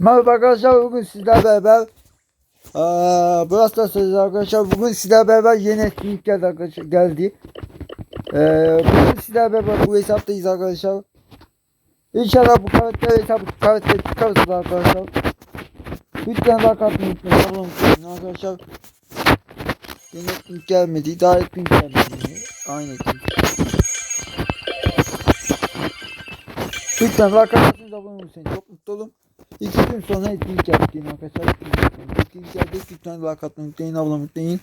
Merhaba arkadaşlar bugün sizlerle beraber Aa, burası da söz arkadaşlar bugün sizlerle beraber yeni etkinlik geldi arkadaşlar geldi. Ee, bugün sizlerle beraber bu hesaptayız arkadaşlar. İnşallah bu karakter hesabı karakter çıkarız arkadaşlar. Lütfen like atmayı unutmayın. unutmayın arkadaşlar. Yeni etkinlik gelmedi. Daha etkinlik gelmedi. Aynı etkinlik. Lütfen like atmayı olmayı Çok mutlu olun. İki gün sonra etkinlik yaptık arkadaşlar. Etkinlik yaptık. Lütfen like atmayı unutmayın. Abone olmayı unutmayın.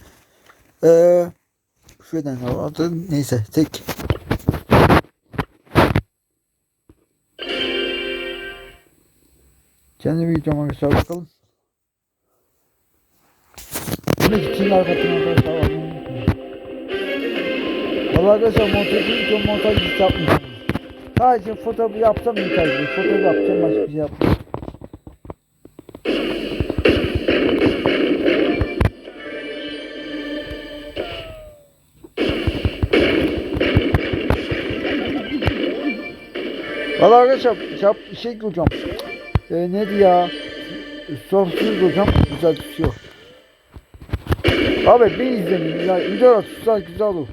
Ee, şuradan aldı. Neyse tek. Kendi videoma arkadaşlar bakalım. Bunun için atın arkadaşlar. abone. Valla arkadaşlar montajı montaj hiç yapmayacağım. Sadece fotoğrafı yapsam yeter. Fotoğrafı yapacağım başka bir şey yapmayacağım. Valla arkadaşlar şap, şey hocam. Ee, neydi ya? Sorsuz hocam güzel tutuyor. Abi bir izleyin ya. Video tutsa güzel olur.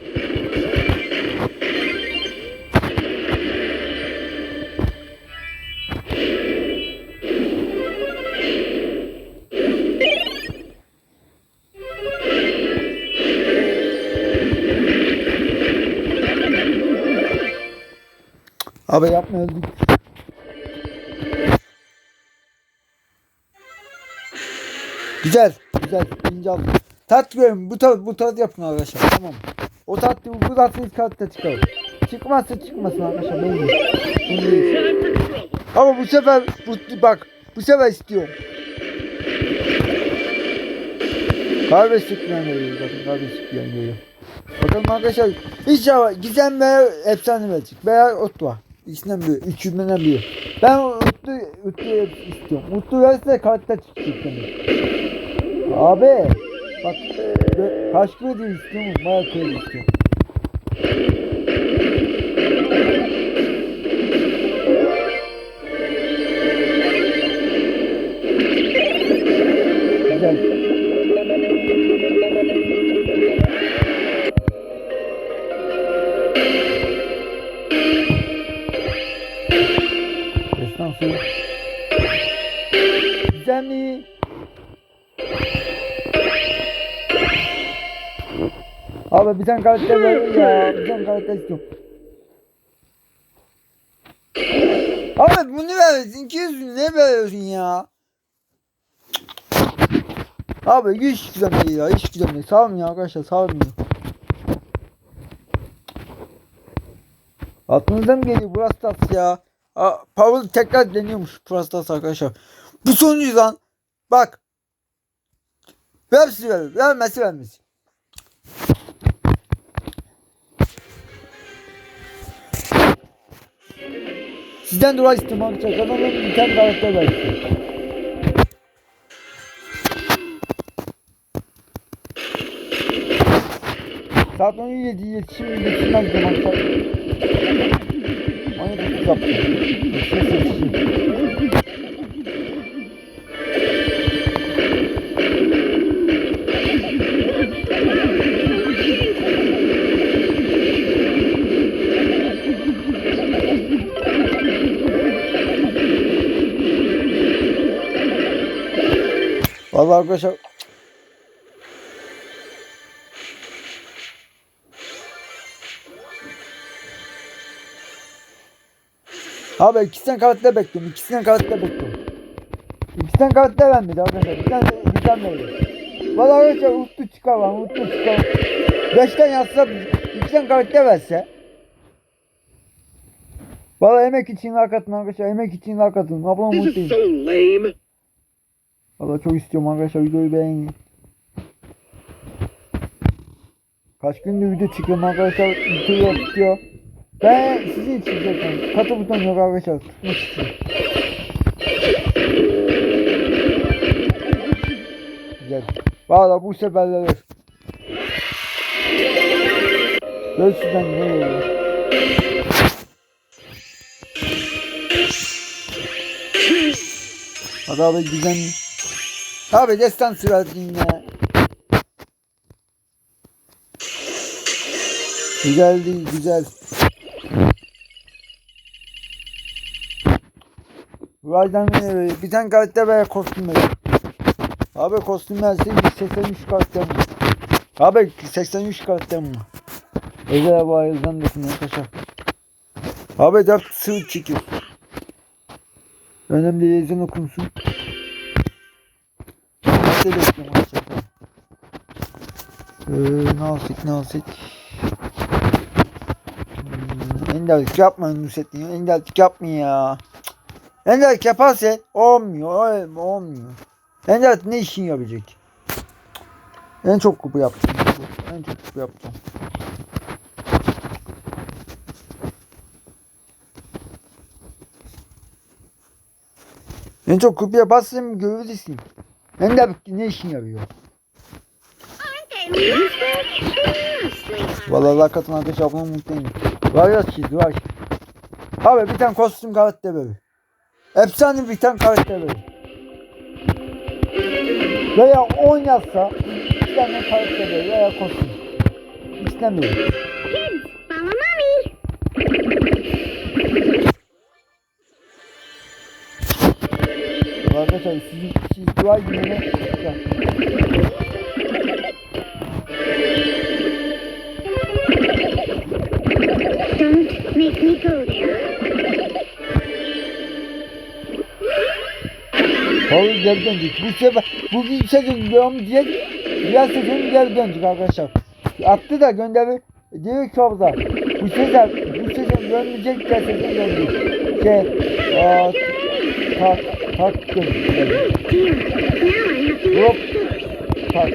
Abi yapma öldük. Güzel, güzel. İnce aldım. Tat görün. Bu tat, bu tat yapın arkadaşlar. Tamam. O tat, bu tat ilk katta çıkar. Çıkmazsa çıkmasın arkadaşlar. Ben de- Ama bu sefer bu, bak bu sefer istiyorum. Kahve sıkmayan veriyor. Bakın kahve sıkmayan veriyor. Bakalım arkadaşlar. İnşallah gizem veya efsane verecek. Veya ot var. İkisinden biri. Üçünden biri. Ben Utlu, Utlu'yu istiyorum. Utlu verirse kartta çıkacak demek. Abi. Bak. Kaç kredi istiyorum? Bayağı kredi istiyorum. Güzel. Abi bir tane karakter ver ya. Bir tane karakter istiyorum. Abi bunu veriyorsun. 200 ne veriyorsun ya? Abi hiç güzel değil ya. Hiç güzel değil. Sağ olun ya arkadaşlar. Sağ olun. ya. Aklınıza mı geliyor burası tas ya? Aa, Pavel tekrar deniyormuş burası tas arkadaşlar. Bu sonuncu lan. Bak. Vermesi ver. Vermesi vermesi. Sizden dua istiyorum arkadaşlar. Kanalım bir tane karakter versin. Saat 17 yetişim yetişmez de maçlar. 17 yaptım. Yetişir yetişir. Vallahi arkadaşlar Abi ikisinden karakter bekliyorum. İkisinden karakter bekliyorum. İkisinden karakter vermedi arkadaşlar. Bir tane bizden verdi. Valla arkadaşlar Utlu çıkar lan. Utlu çıkar. Beşten yazsa ikisinden karakter verse. Valla emek için like atın arkadaşlar. Emek için like atın. Abone olmayı Valla çok istiyorum arkadaşlar. Videoyu beğenin. Kaç gündür video çıkıyorum arkadaşlar. Video tutuyor. Ben sizin için zaten katı buton yok arkadaşlar. Tutmak için. Güzel. Valla bu seferler. Göğsünden ne oluyor? Hadi abi güzel. Abi destan verdin yine. Güzel değil güzel. Raydan bir tane karakter veya kostüm verin. Abi kostüm verse 83 karakter mi? Abi 83 karakter mi? Özel bayıldan da şimdi arkadaşlar. Abi 4 sığ çekiyor. Önemli yazın okunsun. Ee, ne alsak ne alsak. Hmm, enderlik yapmayın Nusrettin. Enderlik yapmayın ya. Enderlik yaparsa olmuyor. ol- Olmuyor. Enderlik ne işin yapacak? En çok kupu yaptım. En çok kupu yaptım. En çok kupu yaparsın görürsün. Enderlik ne işin yapıyor? Vallahi hakikaten arkadaşlar buna mutluyum. Var ya çizdi var. Abi bir tane kostüm karakter böyle. Efsane bir tane karakter böyle. Veya 10 yazsa bir tane karakter böyle veya kostüm. İstemiyorum. Arkadaşlar sizin çizdi var yine. Geri döndük. Bu sefer bugün sezon diyorum diye diğer sezon geri döndük arkadaşlar. Attı da gönderi diyor ki orada. Bu sezon bu sezon dönmeyecek diğer sezon döndük. Şey aa, tak tak döndük. Hop tak.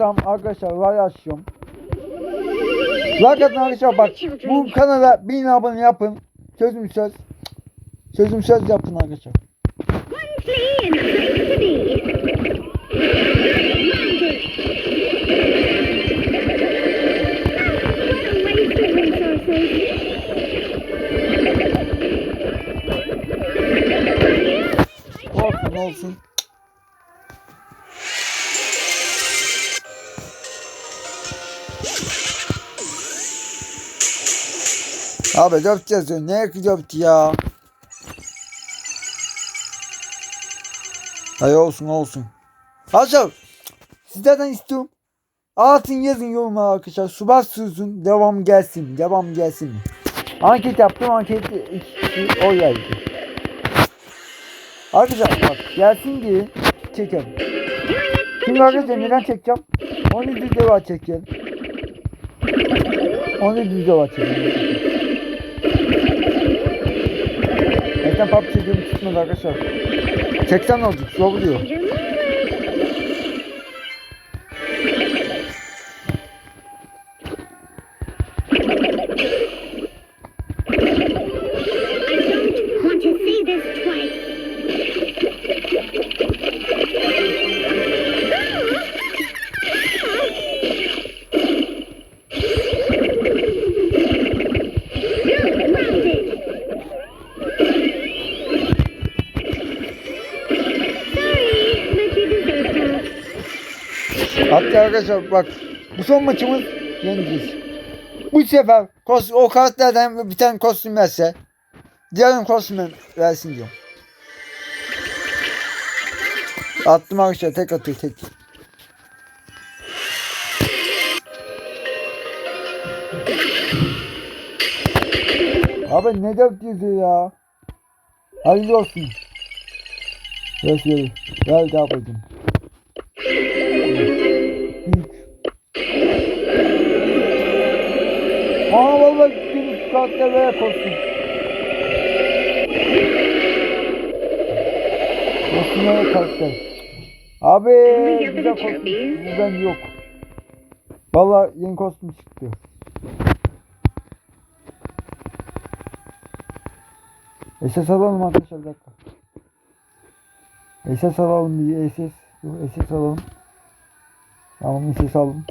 Ray atarsam arkadaşlar ray açıyorum. Like atın arkadaşlar bak bu kanala bin abone yapın. Sözüm söz. Sözüm söz yapın arkadaşlar. One flea Abi dört yazıyor. Ne dört ya? Hay olsun olsun. Arkadaşlar sizlerden istiyorum. Altın yazın yorumlara arkadaşlar. Subat sürüsün. Devam gelsin. Devam gelsin. Anket yaptım. Kişi oy verdi. Arkadaşlar bak gelsin diye çekelim. Şimdi arkadaşlar neden çekeceğim? 13 deva çekeceğim. 13 deva çekeceğim. Zaten PUBG çekeceğim tutmadı arkadaşlar. 80 olacak zor diyor. Arkadaşlar bak bu son maçımız yeneceğiz. Bu sefer o kartlardan bir tane kostüm verse diğer kostüm versin diyorum. Attım arkadaşlar tek atıyor tek. Abi ne dört yazıyor ya? Hayırlı olsun. Ver. Ver daha koydum. Saatte veya korktum. Kostümlere karakter. Abi güzel the kostüm. ben yok. Valla yeni kostüm çıktı. SS alalım arkadaşlar bir dakika. SS alalım bir SS. SS alalım. Tamam SS alalım.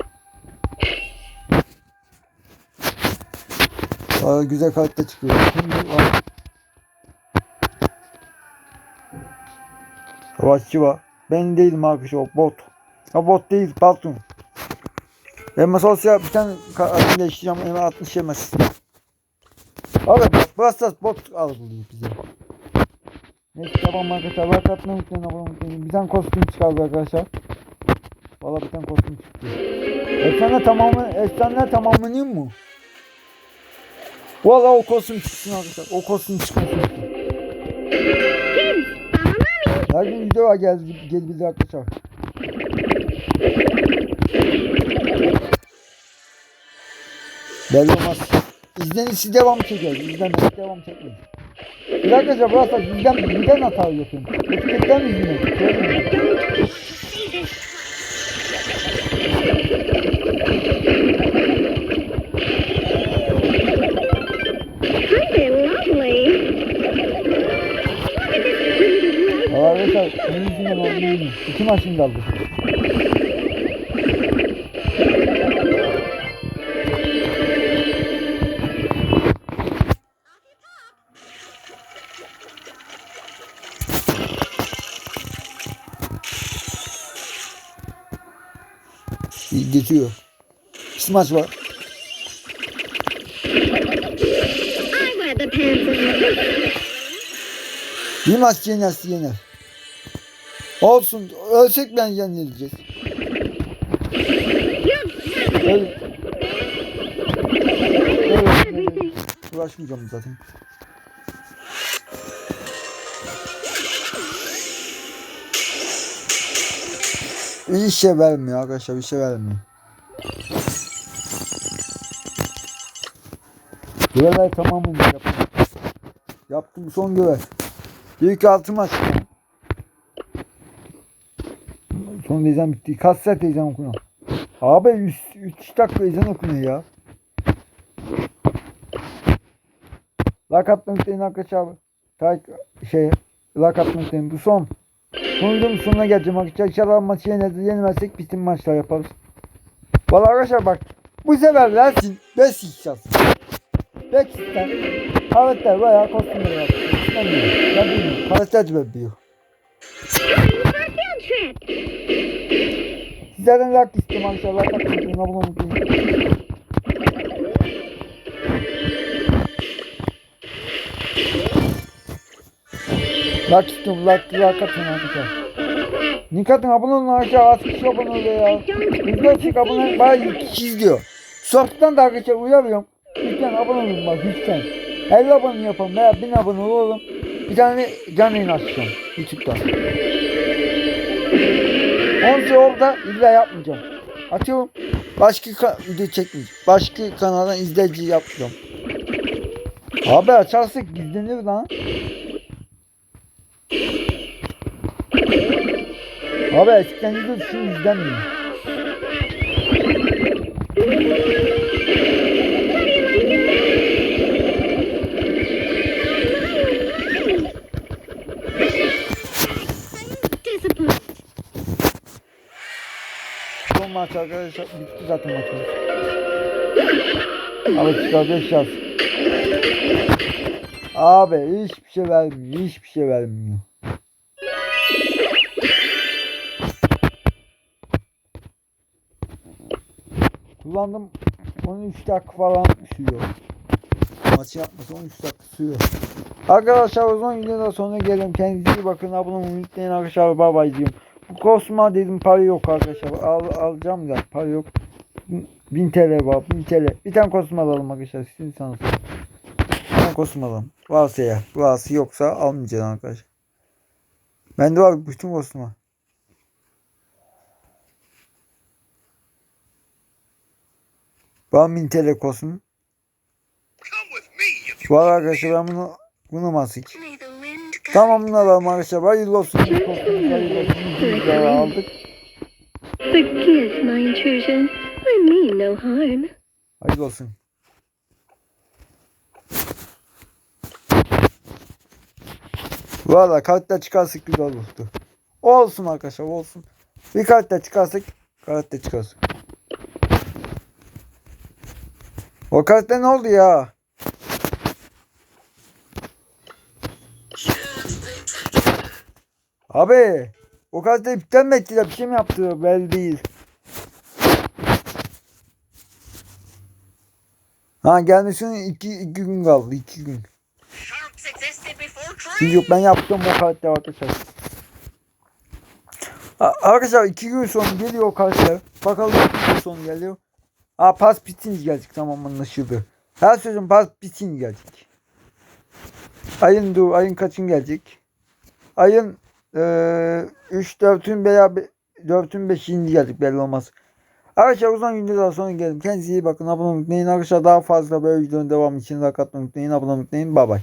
Aa, güzel karakter çıkıyor. Savaşçı var. Ben değilim arkadaşlar o bot. Ha bot değil patron. Elma sosyal bir tane adını değiştireceğim. Elma 60 yemez. Abi burası bot algılıyor bize. Neyse tamam arkadaşlar. Bak atmayı unutmayın. abone unutmayın. Bir tane kostüm çıkardı arkadaşlar. Valla bir tane kostüm çıktı. Efsane tamamı, efsane tamamlanıyor mu? Valla o kostüm çıksın arkadaşlar. O kostüm çıkmasın. Her gün video var gel, gel bize arkadaşlar. Belli olmaz. İzlenisi devam çekeriz. İzlenmesi devam çekmeyiz. Bir arkadaşlar burası bizden, bizden hata yapıyorum. Etiketten mi izliyorum? İki maçım kaldı. İyi Geçiyor. İki maç var. Bir maç yenerse yener. Olsun. Ölsek ben yenileceğiz. Öyle. Everything. Uğraşmayacağım zaten. Bir şey vermiyor arkadaşlar bir şey vermiyor. Görevler tamamını yaptım. Yaptım son görev. İlk altı maç. Son ezan bitti. Kaç saat ezan okunuyor? Abi 3 dakika ezan okunuyor ya. Lakap noktanın arkadaşlar abi. Tak şey lakap noktanın bu son. Son videonun sonuna geleceğim arkadaşlar. İnşallah maçı yeneriz. Yenemezsek bütün maçlar yaparız. Valla arkadaşlar bak. Bu sefer Lasin 5 yiyeceğiz. Pakistan. Havetler bayağı kostümleri yaptı. İstemiyorum. Ben bilmiyorum. Havetler de yapıyor. Time Sizlerden like istiyorum arkadaşlar. Like atmayı. Abone olmayı unutmayın. Like istiyorum. Like, like arkadaşlar. Link atın abone olun arkadaşlar. Az kişi abone oluyor ya. Yüzde açık abone bayağı kişi izliyor. Sohbetten de arkadaşlar uyarıyorum. Lütfen abone olun bak lütfen. 50 abone yapalım veya 1000 abone olalım. Bir tane canlı yayın açacağım YouTube'da. Şey orada illa yapmayacağım. Atıyorum. Başka ka- video çekmeyeceğim. Başka kanaldan izleyici yapacağım. Abi açarsak izlenir lan. Abi eskiden izliyordu şimdi izlenmiyor. Maç arkadaşlar bitti zaten maçımız. Abi çıkar 5 yaz. Abi hiçbir şey vermiyor. Hiçbir şey vermiyor. Kullandım 13 dakika falan sürüyor. Maçı yapması 13 dakika sürüyor. Arkadaşlar o zaman videoda sonuna gelelim. Kendinize iyi bakın. Abone olmayı unutmayın arkadaşlar. Bay bay diyorum. Bu kosma dedim para yok arkadaşlar. Al, alacağım da para yok. 1000 TL var 1000 TL. Bir tane kostüm alalım arkadaşlar. Sizin sanırsın. Bir tane kostüm alalım. Varsa ya. Varsa yoksa almayacağız arkadaşlar. Bende var bütün kostüm var. Var 1000 TL you Var arkadaşlar ben bunu bunu masik. The wind Tamamlayalım arkadaşlar. Hayırlı olsun. Hayırlı olsun. Bilgileri aldık. Forgive my intrusion. I mean no harm. Hayırlı olsun. Valla kartla çıkarsak güzel olurdu. Olsun arkadaşlar olsun. Bir kartla çıkarsak kartla çıkarsın. O kartta ne oldu ya? Abi o kartta iptal mi ettiler bir şey mi yaptı belli değil. Ha gelmesine iki, iki gün kaldı iki gün. Şimdi yok ben yaptım o karakter arkadaşlar. Arkadaşlar iki gün sonra geliyor o karakter. Bakalım iki gün sonra geliyor. Aa pas bitince gelecek tamam anlaşıldı. Her sözüm pas bitince gelecek. Ayın dur ayın kaçın gelecek? Ayın 3 4'ün veya 4'ün 5'inde gelecek belli olmaz. Arkadaşlar uzun günde daha sonra gelin. Kendinize iyi bakın. Abone olmayı unutmayın. Arkadaşlar daha fazla böyle videonun devamı için like atmayı unutmayın. Abone olmayı unutmayın. Bay bay.